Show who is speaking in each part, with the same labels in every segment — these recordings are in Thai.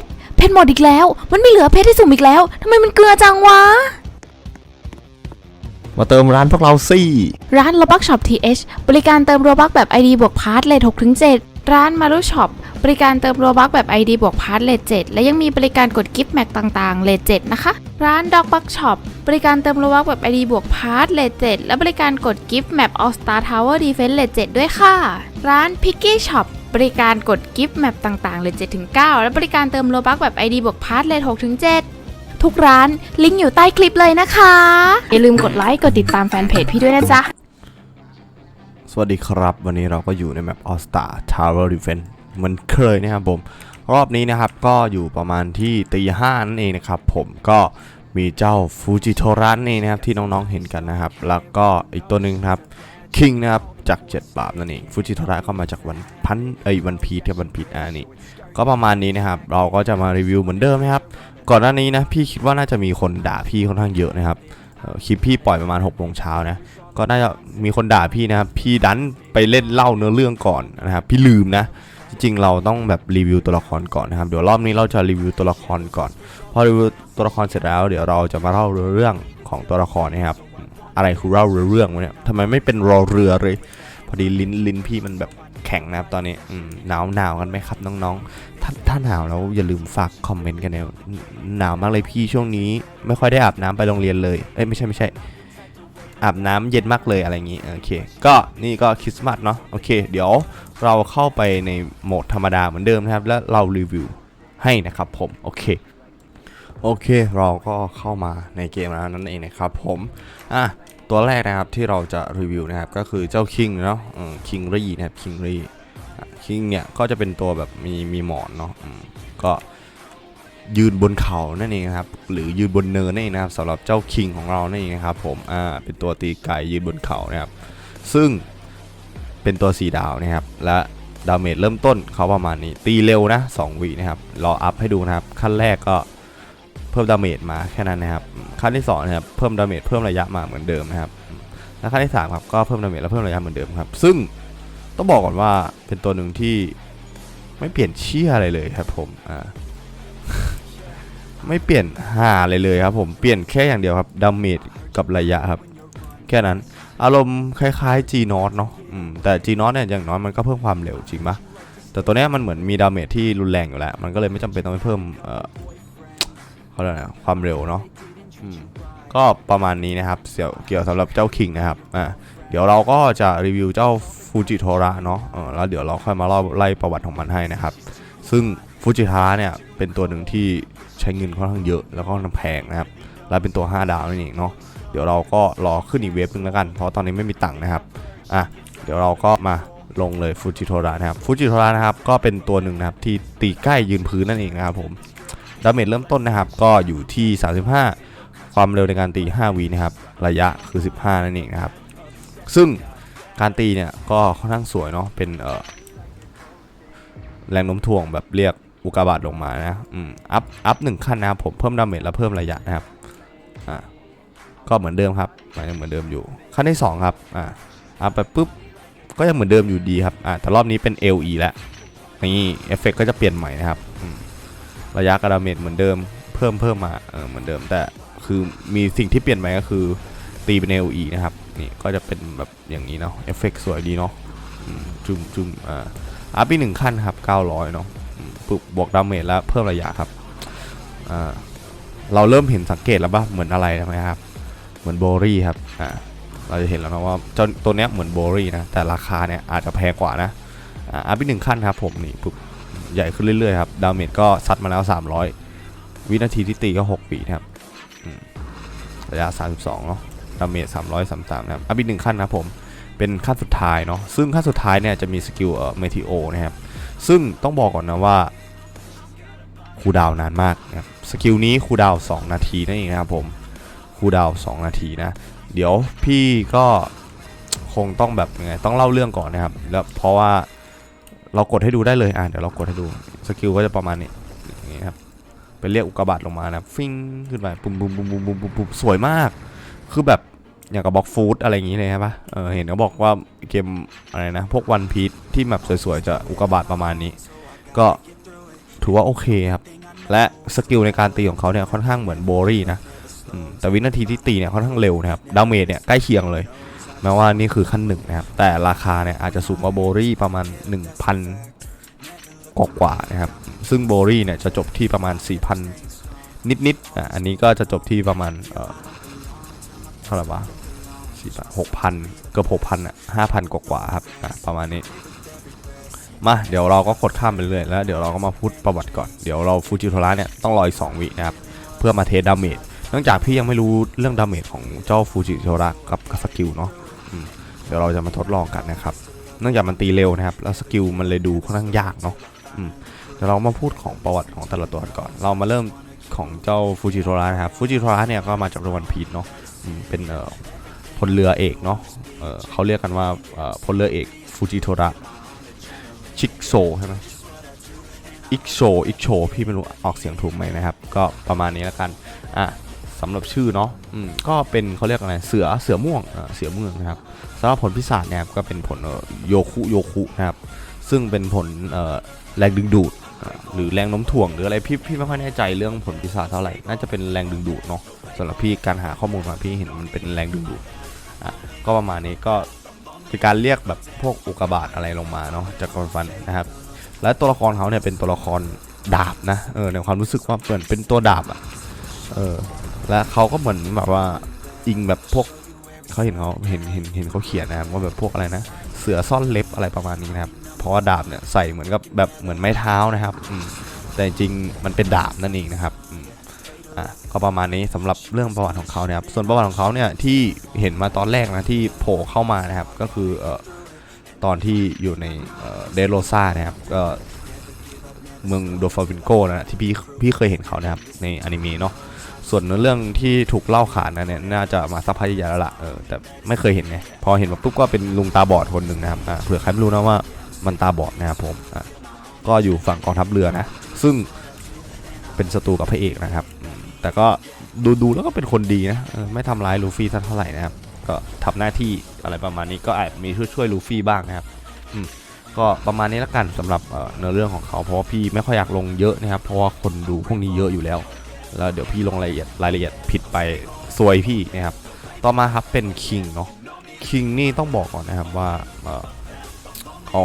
Speaker 1: ชร เพชรหมดอีกแล้ว มันไม่เหลือเพชรที่สุ่มอีกแล้วทำไมมันเกลือจังวะ
Speaker 2: มาเติมร้านพวกเราสิ
Speaker 1: ร้าน Robux Shop TH บริการเติมโรบักแบบ ID บวกพาร์ทเลท6ถึง7ร้าน Maru Shop บริการเติมโรบักแบบ ID บวกพาร์ทเลท7และยังมีบริการกดกิฟต์แม็กต่างๆเลท7นะคะ ร้าน Dog Bug Shop บริการเติมโรบักแบบ ID บวกพาร์ทเลท7และบริการกดกิฟต์แมป All Star Tower Defense เลท7ด้วยค่ะ ร้าน Picky Shop บริการกดกิฟต์แมปต่างๆเลท7ถึง9และบริการเติมโรบักแบบ ID บวกพาร์ทเลท6ถึง7ทุกร้านลิงก์อยู่ใต้คลิปเลยนะคะ อย่าลืมกดไลค์ กดติดตามแฟนเพจพี่ด้วยนะจ๊ะ
Speaker 2: สวัสดีครับ วันนี้เราก็อยู่ในแมป All Star Tower Defense เหมือนเคยนะครับผม รอบนี้นะครับก็อยู่ประมาณที่ตีห้านั่นเองนะครับ ผมก็มีเจ้าฟูจิโทรันนี่นะครับที่น้องๆเห็นกันนะครับ แล้วก็อีกตัวหนึ่งครับ คิงนะครับจาก 7 บาทนั่นเองฟูจิโทระก็มาจากวันพันเอ้ยวันพีทกับวันพีทอ่านี่ก็ประมาณนี้นะครับ เราก็จะมารีวิวเหมือนเดิมนะครับ ก่อนหน้านี้นะพี่คิดว่าน่าจะมีคนด่าพี่ค่อนข้างเยอะนะครับคลิปพี่ปล่อยประมาณ6กโมงเช้านะก็น่าจะมีคนด่าพี่นะครับ พี่ดันไปเล่นเล่าเนื้อเรื่องก่อนนะครับพี่ลืมนะจริงๆเราต้องแบบรีวิวตัวละครก่อนนะครับเดี๋ยวรอบนี้เราจะรีวิวตัวละครก่อนพอรีวิวตัวละครเสร็จแล้ว เดี๋ยวเราจะมาเล่าเรื่องของตัวละครนะครับ อะไรคือเล่าเรื่องวะเนี่ยทำไมไม่เป็นรอเรือเลย พอดีลิ้นลิ้นพี่มันแบบแข็งนะครับตอนนี้หนาวหนาวกันไหมครับน้องๆ ถ้าถ้าหนาวแล้วอย่าลืมฝากคอมเมนต์กันนะหนาวมากเลยพี่ช่วงนี้ ไม่ค่อยได้อาบน้ำไปโรงเรียนเลย เอ้ยไม่ใช่ไม่ใช่อาบน้ำเย็นมากเลยอะไรอย่างงี้โอเค ก็นี่ก็คริสต์มาสเนาะโอเค เดี๋ยวเราเข้าไปในโหมดธรรมดาเหมือนเดิมนะครับ แล้วเรารีวิวให้นะครับผม โอเค โอเคเราก็เข้ามาในเกมแล้วนั่นเองนะครับผมอะตัวแรกนะครับที่เราจะรีวิวนะครับก็คือเจ้าคิงเนาะคิงรีนะครับคิงรีคิงเนี่ยก็จะเป็นตัวแบบมีมีหมอนเนาะก็ยืนบนเขานั่นเองครับหรือยืนบนเนินนั่นเองนะครับสำหรับเจ้าคิงของเรานั่นเองนะครับผมอ่าเป็นตัวตีไก่ยืนบนเขานะครับซึ่งเป็นตัวสีดาวนะครับและดาเมจเริ่มต้นเขาประมาณนี้ตีเร็วนะ2วินะครับรออัพให้ดูนะครับขั้นแรกก็ เพิ่มดาเมจมาแค่นั้นนะครับขั้นที่สองนะครับเพิ่มดาเมจเพิ่มระยะมาเหมือนเดิมนะครับและขั้นที่สามครับก็เพิ่มดาเมจและเพิ่มระยะเหมือนเดิมครับ ซึ่งต้องบอกก่อนว่าเป็นตัวหนึ่งที่ไม่เปลี่ยนเชี่ยอะไรเลยครับผมอ่าไม่เปลี่ยนหาอะไรเลยครับผมเปลี่ยนแค่อย่างเดียวครับดาเมจกับระยะครับ แค่นั้นอารมณ์คล้ายๆ G n o t เนาะอืมแต่ G n o t เนี่ยอย่างน้อยมันก็เพิ่มความเร็วจริงปะแต่ตัวเนี้ยมันเหมือนมีดาเมจที่รุนแรงอยู่แล้ว มันก็เลยไม่จำเป็นต้องไปเพิ่ม เอ่อเขาเรียกอะไรนะความเร็วเนาะอืมก็ประมาณนี้นะครับเสี่ยวเกี่ยวสำหรับเจ้าคิงนะครับอ่าเดี๋ยวเราก็จะรีวิวเจ้าฟูจิโทระเนาะเออแล้วเดี๋ยวเราค่อยมาเล่าไล่ประวัติของมันให้นะครับ ซึ่งฟูจิโทระเนี่ยเป็นตัวหนึ่งที่ใช้เงินค่อนข้างเยอะแล้วก็ค่อนข้างแพงนะครับ แล้วเป็นตัว 5 ดาวนั่นเองเนาะเดี๋ยวเราก็รอขึ้นอีกเวฟนึงแล้วกัน เพราะตอนนี้ไม่มีตังค์นะครับอะเดี๋ยวเราก็มาลงเลยฟูจิโทระนะครับฟูจิโทระนะครับก็เป็นตัวหนึ่งนะครับที่ตีใกล้ยืนพื้นนั่นเองนะครับผม ดาเมจเริ่มต้นนะครับ ก็อยู่ที่ 35 ความเร็วในการตี 5 วีนะครับ ระยะคือ 15 นั่นเองนะครับ ซึ่งการตีเนี่ยก็ค่อนข้างสวยเนาะ เป็นเออแรงโน้มถ่วงแบบเรียกอุกาบาตลงมานะอืมอัพ อัพหนึ่งขั้นนะครับผม เพิ่มดาเมจและเพิ่มระยะนะครับ อ่า ก็เหมือนเดิมครับมันยังเหมือนเดิมอยู่ ขั้นที่สองครับ อ่า อัพไปปุ๊บ ก็ยังเหมือนเดิมอยู่ดีครับ อ่า แต่รอบนี้เป็น LE แล้วนี่เอฟเฟกก็จะเปลี่ยนใหม่นะครับอืม ระยะกระดาเมจเหมือนเดิมเพิ่มเพิ่มมาเออเหมือนเดิม แต่คือมีสิ่งที่เปลี่ยนไปก็คือตีเป็น LE นะครับนี่ก็จะเป็นแบบอย่างนี้เนาะเอฟเฟกสวยดีเนาะจุ่มจุ่มอ่าอัพอีกหนึ่งขั้นครับ 900 เนาะปุ๊บบวกดาเมจแล้วเพิ่มระยะครับอ่าเราเริ่มเห็นสังเกตแล้วป่ะเหมือนอะไรไหมครับ เหมือนโบรี่ครับอ่าเราจะเห็นแล้วนะว่าเจ้าตัวเนี้ยเหมือนโบรี่นะแต่ราคาเนี่ยอาจจะแพงกว่านะอ่าอัพอีกหนึ่งขั้นครับผมนี่ปุ๊บ ใหญ่ขึ้นเรื่อยๆครับ ดาเมจก็ซัดมาแล้ว 300 วินาทีที่ตีก็ 6 ปีนะครับอืมระยะ 32 เนาะ ดาเมจ 333 นะครับ อัพอีกหนึ่งขั้นนะผม เป็นขั้นสุดท้ายเนาะ ซึ่งขั้นสุดท้ายเนี่ยจะมีสกิลเอ่อเมทิโอนะครับ ซึ่งต้องบอกก่อนนะว่าคูดาวนานมากนะครับ สกิลนี้คูดาว2นาทีนั่นเองนะครับผม คูดาว2นาทีนะ เดี๋ยวพี่ก็คงต้องแบบยังไงต้องเล่าเรื่องก่อนนะครับ แล้วเพราะว่า เรากดให้ดูได้เลยอะเดี๋ยวเรากดให้ดูสกิลก็จะประมาณนี้นี้ครับเป็นเรียกอุกกาบาตลงมานะฟิ้งขึ้นไปปุ่มปุ่มปุ่มปุ่มปุ่มปุ่มปุ่มสวยมาก คือแบบอย่างกับบล็อกฟูดอะไรอย่างนี้เลยครับปะเออเห็นเขาบอกว่าเกมอะไรนะ พวกวันพีทที่แบบสวยๆ จะอุกกาบาตประมาณนี้ ก็ถือว่าโอเคครับ และสกิลในการตีของเขาเนี่ยค่อนข้างเหมือนโบรี่นะแต่วินาทีที่ตีเนี่ยค่อนข้างเร็วนะครับดาเมจเนี่ยใกล้เคียงเลย แม้ว่านี่คือขั้นหนึ่งนะครับ แต่ราคาเนี่ยอาจจะสูงกว่าโบรี่ประมาณ 1,000กว่ากว่านะครับ ซึ่งโบรี่เนี่ยจะจบที่ประมาณ 4,000 นิดๆอะอันนี้ก็จะจบที่ประมาณเอ่อเท่าไหร่วะสี่พันหกพันเกือบหกพันอะห้าพันกว่าๆครับอะประมาณนี้มาเดี๋ยวเราก็กดข้ามไปเรื่อยแล้วเดี๋ยวเราก็มาพูดประวัติก่อนเดี๋ยวเราฟูจิโทระเนี่ยต้องรออีก2วินะครับเพื่อมาเทสดาเมจเนื่องจากพี่ยังไม่รู้เรื่องดาเมจของเจ้าฟูจิโทระกับสกิลเนาะ เดี๋ยวเราจะมาทดลองกันนะครับเนื่องจากมันตีเร็วนะครับ แล้วสกิลมันเลยดูค่อนข้างยากเนาะเดี๋ยวเรามาพูดของประวัติของแต่ละตัวก่อน เรามาเริ่มของเจ้าฟูจิโทระนะครับฟูจิโทระเนี่ยก็มาจากโรวันพีชเนาะเป็นพลเรือเอกเนาะเเขาเรียกกันว่าพลเรือเอกฟูจิโทระชิกโซใช่ไหมอิกโชอิกโชพี่ไม่รู้ออกเสียงถูกไหมนะครับ ก็ประมาณนี้แล้วกันอะ สำหรับชื่อเนาะอืมก็เป็นเขาเรียกอะไรเสือเสือม่วงอ่าเสือเมืองนะครับสำหรับผลพิศาจเนี่ยครับก็เป็นผลเอ่อโยคุโยคุนะครับซึ่งเป็นผลเอ่อแรงดึงดูดอ่าหรือแรงโน้มถ่วงหรืออะไรพี่พี่ไม่ค่อยแน่ใจเรื่องผลพิศาจเท่าไหร่น่าจะเป็นแรงดึงดูดเนาะสำหรับพี่การหาข้อมูลมาพี่เห็นมันเป็นแรงดึงดูดอะก็ประมาณนี้ก็เป็นการเรียกแบบพวกอุกกาบาตอะไรลงมาเนาะจากกรฟันนะครับ และตัวละครเขาเนี่ยเป็นตัวละครดาบนะเออในความรู้สึกว่าเหมือนเป็นตัวดาบอะเออ และเขาก็เหมือนแบบว่าอิงแบบพวกเขาเห็นเขาเห็นเห็นเห็นเขาเขียนนะครับว่าแบบพวกอะไรนะ เสือซ่อนเล็บอะไรประมาณนี้นะครับ เพราะว่าดาบเนี่ยใส่เหมือนกับแบบเหมือนไม้เท้านะครับแต่จริงมันเป็นดาบนั่นเองนะครับอะก็ประมาณนี้สำหรับเรื่องประวัติของเขาเนี่ยครับส่วนประวัติของเขาเนี่ยที่เห็นมาตอนแรกนะที่โผล่เข้ามานะครับก็คือเออตอนที่อยู่ในเดโรซ่านะครับก็เมืองโดฟาวินโกนะที่พี่พี่เคยเห็นเขานะครับในอนิเมะเนาะ ส่วนเนื้อเรื่องที่ถูกเล่าขานนะเนี่ยน่าจะมาสักพักใหญ่แล้วล่ะเออแต่ไม่เคยเห็นไงพอเห็นมาปุ๊บก็เป็นลุงตาบอดคนหนึ่งนะครับอะเผื่อใครไม่รู้นะว่ามันตาบอดนะครับผมอะก็อยู่ฝั่งกองทัพเรือนะ ซึ่งเป็นศัตรูกับพระเอกนะครับ แต่ก็ดูดูแล้วก็เป็นคนดีนะออไม่ทำร้ายลูฟี่สักเท่าไหร่นะครับ ก็ทำหน้าที่อะไรประมาณนี้ก็อาจมีช่วยช่วยลูฟี่บ้างนะครับอืมก็ประมาณนี้ล้วกันสำหรับเอ่อเนื้อเรื่องของเขาเพราะว่าพี่ไม่ค่อยอยากลงเยอะนะครับ เพราะว่าคนดูพวกนี้เยอะอยู่แล้ว แล้วเดี๋ยวพี่ลงรายละเอียดรายละเอียดผิดไปซวยพี่นะครับต่อมาครับเป็นคิงเนาะคิงนี่ต้องบอกก่อนนะครับว่าเขา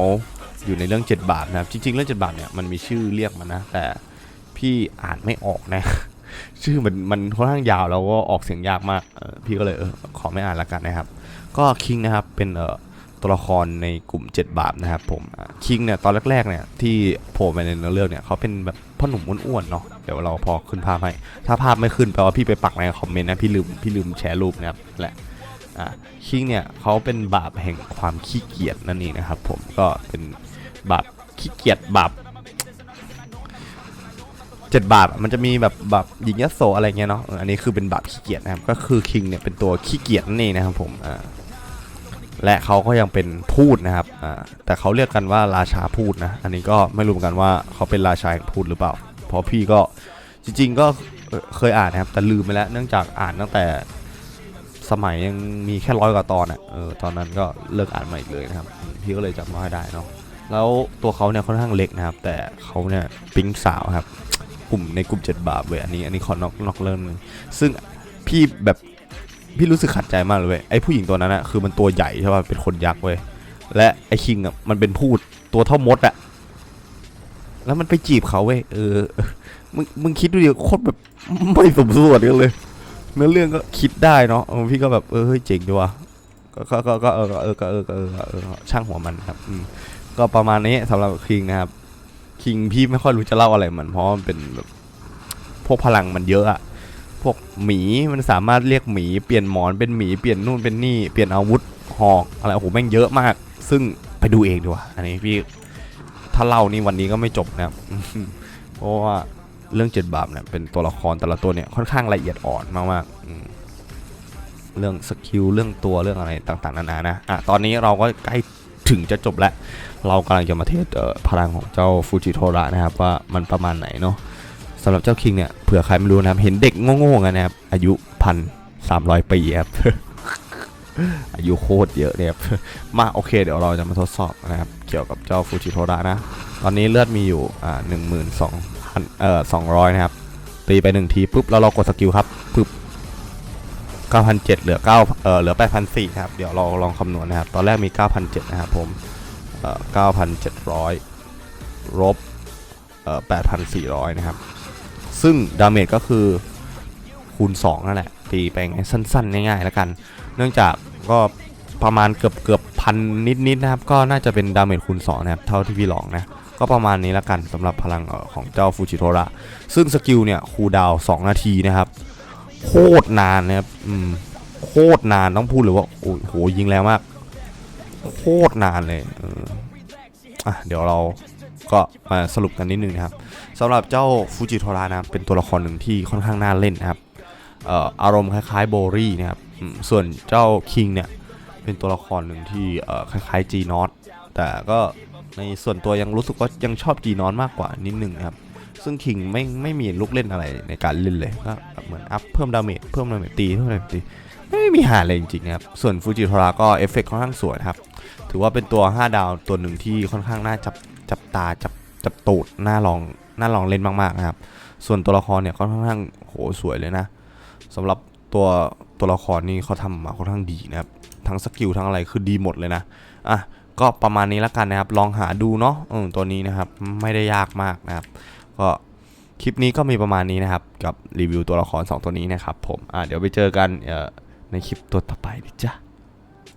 Speaker 2: อยู่ในเรื่อง 7 บาทนะครับจริงๆเรื่อง 7 บาทเนี่ยมันมีชื่อเรียกมันนะ แต่พี่อ่านไม่ออกนะ ชื่อมันมันค่อนข้างยาวแล้วก็ออกเสียงยากมากพี่ก็เลยเออขอไม่อ่านละกันนะครับ ก็คิงนะครับเป็นเอ่อ ตัวละครในกลุ่ม 7 บาปนะครับผมคิงเนี่ยตอนแรกๆเนี่ยที่โผล่มาในเนื้อเรื่องเนี่ยเขาเป็นแบบพ่อหนุ่มอ้วนๆเนาะเดี๋ยวเราพอขึ้นภาพให้ ถ้าภาพไม่ขึ้นแปลว่าพี่ไปปักในคอมเมนต์นะพี่ลืมพี่ลืมแชร์รูปนะครับแหละคิงเนี่ยเขาเป็นบาปแห่งความขี้เกียจนั่นเองนะครับผมก็เป็นบาปขี้เกียจบาปเจ็ดบาปมันจะมีแบบแบบหญิงยโสอะไรเงี้ยเนาะอออันนี้คือเป็นบาปขี้เกียจนะครับก็คือคิงเนี่ยเป็นตัวขี้เกียจนั่นเองนะครับผมอ่า และเขาก็ยังเป็นพูดนะครับแต่เขาเรียกกันว่าราชาพูดนะ อันนี้ก็ไม่รู้เหมือนกันว่าเขาเป็นราชาแห่งพูดหรือเปล่า เพราะพี่ก็จริง ๆ ก็เคยอ่านนะครับ แต่ลืมไปแล้ว เนื่องจากอ่านตั้งแต่สมัยยังมีแค่ร้อยกว่าตอนอะเออตอนนั้นก็เลิกอ่านใหม่เลยนะครับ พี่ก็เลยจำไม่ค่อยได้เนาะแล้วตัวเขาเนี่ยค่อนข้างเล็กนะครับ แต่เขาเนี่ยปิ๊งสาวครับ กลุ่มในกลุ่มเจ็ดบาปเว้ยอันนี้อันนี้ขอนอกนอกเรื่องหนึงซึ่งพี่แบบ พี่รู้สึกขัดใจมากเลยเว้ยไอ้ผู้หญิงตัวนั้นอะคือมันตัวใหญ่ใช่ป่ะเป็นคนยักษ์เว้ยและไอ้คิงอะมันเป็นพูดตัวเท่ามดอะแล้วมันไปจีบเขาเว้ยเออมึงมึงคิดดูดิโคตรแบบไม่สมส่วนกันเลยเนื้อเรื่องก็คิดได้เนาะเอพี่ก็แบบเออเฮ้ยเจ๋งดีว่ะก็ก็ก็เออก็เออก็เออก็เออเออช่างหัวมันครับอืมก็ประมาณนี้สำหรับคิงนะครับคิงพี่ไม่ค่อยรู้จะเล่าอะไรมันเพราะมันเป็นแบบพวกพลังมันเยอะอะ พวกหมีมันสามารถเรียกหมีเปลี่ยนหมอนเป็นหมีเปลี่ยนนู่นเป็นนี่เปลี่ยนอาวุธหอกอะไรโอ้โหแม่งเยอะมาก ซึ่งไปดูเองดีกว่าอันนี้พี่ถ้าเล่านี่วันนี้ก็ไม่จบนะครับเพราะว่าเรื่องเจ็ดบาปเนี่ยเป็นตัวละครแต่ละตัวเนี่ยค่อนข้างละเอียดอ่อนมากๆเรื่องสกิลเรื่องตัวเรื่องอะไรต่างๆนานานะอะตอนนี้เราก็ใกล้ถึงจะจบแล้ว เรากำลังจะมาเทสพลังของเจ้าฟูจิโทระนะครับว่ามันประมาณไหนเนาะ สำหรับเจ้าคิงเนี่ยเผื่อใครไม่รู้นะครับ เห็นเด็กโง่ๆกันนะครับ อายุพันสามร้อยปีครับอายุโคตรเยอะเนี่ยครับมาโอเคเดี๋ยวเราจะมาทดสอบนะครับ เกี่ยวกับเจ้าฟูจิโทระนะ ตอนนี้เลือดมีอยู่อ่าหนึ่งหมื่นสองพันเอ่อสองร้อยนะครับ ตีไปหนึ่งทีปุ๊บแล้วเรากดสกิลครับปุ๊บเก้าพันเจ็ดเหลือเก้าเอ่อเหลือแปดพันสี่ครับ เดี๋ยวเราลองคำนวณนะครับ ตอนแรกมีเก้าพันเจ็ดนะครับผมเอ่อเก้าพันเจ็ดร้อยลบเอ่อแปดพันสี่ร้อยนะครับ ซึ่งดาเมจก็คือคูณ2นั่นแหละตีไปง่ายสั้นๆ ง่ายๆแล้วกัน เนื่องจากก็ประมาณเกือบเกือบพันนิดๆนะครับ ก็น่าจะเป็นดาเมจคูณ2นะครับ เท่าที่พี่ลองนะ ก็ประมาณนี้แล้วกันสำหรับพลังของเจ้าฟูจิโทระ ซึ่งสกิลเนี่ยคูดาว2นาทีนะครับ โคตรนานนะครับอืมโคตรนานต้องพูดเลยว่า โอ้โหยิงแรงมาก โคตรนานเลยออะเดี๋ยวเราก็มาสรุปกันนิดนึงนะครับ สำหรับเจ้าฟูจิโทระนะเป็นตัวละครหนึ่งที่ค่อนข้างน่าเล่นนะครับอารมณ์คล้ายๆโบรี่นะครับส่วนเจ้าคิงเนี่ยเป็นตัวละครหนึ่งที่คล้ายๆจีนอตแต่ก็ในส่วนตัวยังรู้สึกว่ายังชอบจีนอตมากกว่านิดนึงนะครับ ซึ่งคิงไม่ไม่มีลูกเล่นอะไรในการเล่นเลยก็เหมือนอัพเพิ่มดาเมจเพิ่มดาเมจตีเพิ่มดาเมจตีไม่มีหาอะไรจริงๆครับ ส่วนฟูจิโทระก็เอฟเฟกต์ค่อนข้างสวยครับ ถือว่าเป็นตัว 5 ดาวตัวหนึ่งที่ค่อนข้างน่าจับจับตาจับจับตูดน่าลอง น่าลองเล่นมากๆนะครับ ส่วนตัวละครเนี่ยค่อนข้างโหสวยเลยนะสำหรับตัวตัวละครนี่เขาทำมาค่อนข้างดีนะครับ ทั้งสกิลทั้งอะไรคือดีหมดเลยนะอะก็ประมาณนี้แล้วกันนะครับ ลองหาดูเนาะตัวนี้นะครับไม่ได้ยากมากนะครับ ก็คลิปนี้ก็มีประมาณนี้นะครับ กับรีวิวตัวละคร 2 ตัวนี้นะครับผมอะเดี๋ยวไปเจอกันในคลิปตัวต่อไปนะจ๊ะ